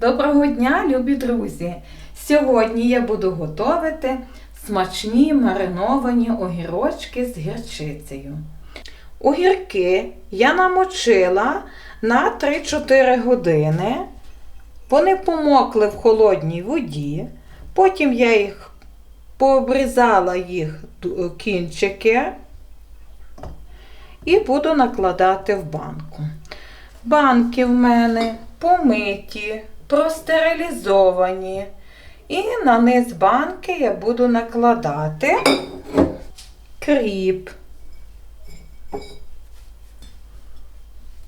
Доброго дня, любі друзі! Сьогодні я буду готувати смачні мариновані огірочки з гірчицею. Огірки я намочила на 3-4 години. Вони помокли в холодній воді. Потім я їх пообрізала їх кінчики і буду накладати в банку. Банки в мене помиті, простерилізовані. І на низ банки я буду накладати кріп.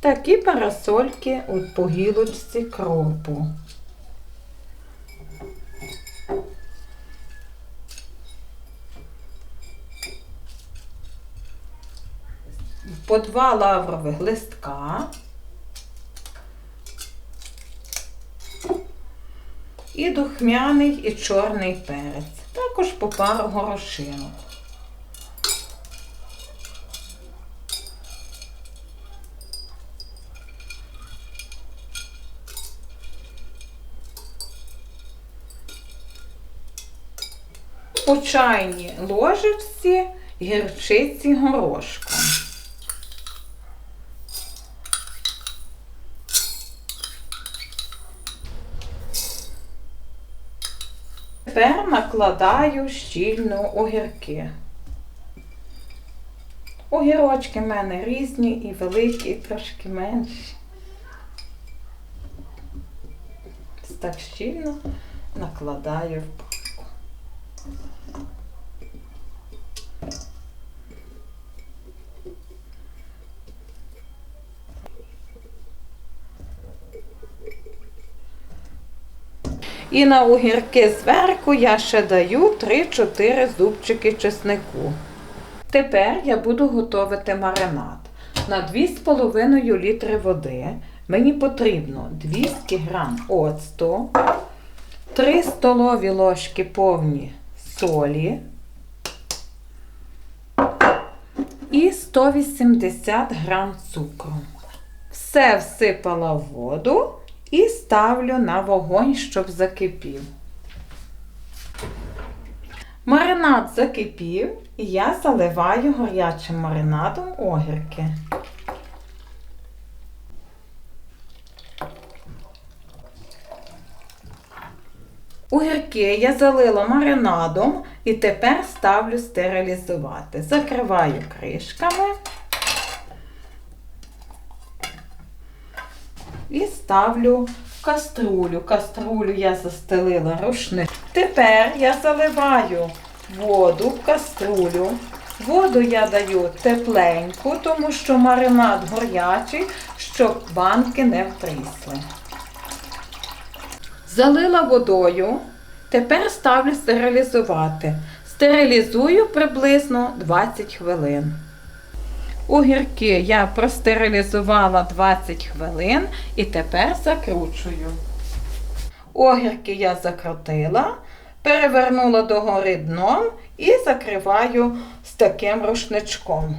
Такі парасольки у по гілочці кропу. По два лаврових листка. І духмяний і чорний перець. Також по пару горошинок. По чайній ложечці гірчиці горошком. Тепер накладаю щільно огірки. Огірочки в мене різні і великі, і трошки менші. Так щільно накладаю в І на огірки зверху я ще даю 3-4 зубчики чеснику. Тепер я буду готувати маринад. На 2,5 літри води мені потрібно 200 г оцту, 3 столові ложки повні солі і 180 г цукру. Все всипала в воду і ставлю на вогонь, щоб закипів. Маринад закипів, і я заливаю гарячим маринадом огірки. Огірки я залила маринадом і тепер ставлю стерилізувати. Закриваю кришками. І ставлю в каструлю. Каструлю я застелила рушник. Тепер я заливаю воду в каструлю. Воду я даю тепленьку, тому що маринад горячий, щоб банки не втрісли. Залила водою. Тепер ставлю стерилізувати. Стерилізую приблизно 20 хвилин. Огірки я простерилізувала 20 хвилин і тепер закручую. Огірки я закрутила, перевернула догори дном і закриваю з таким рушничком.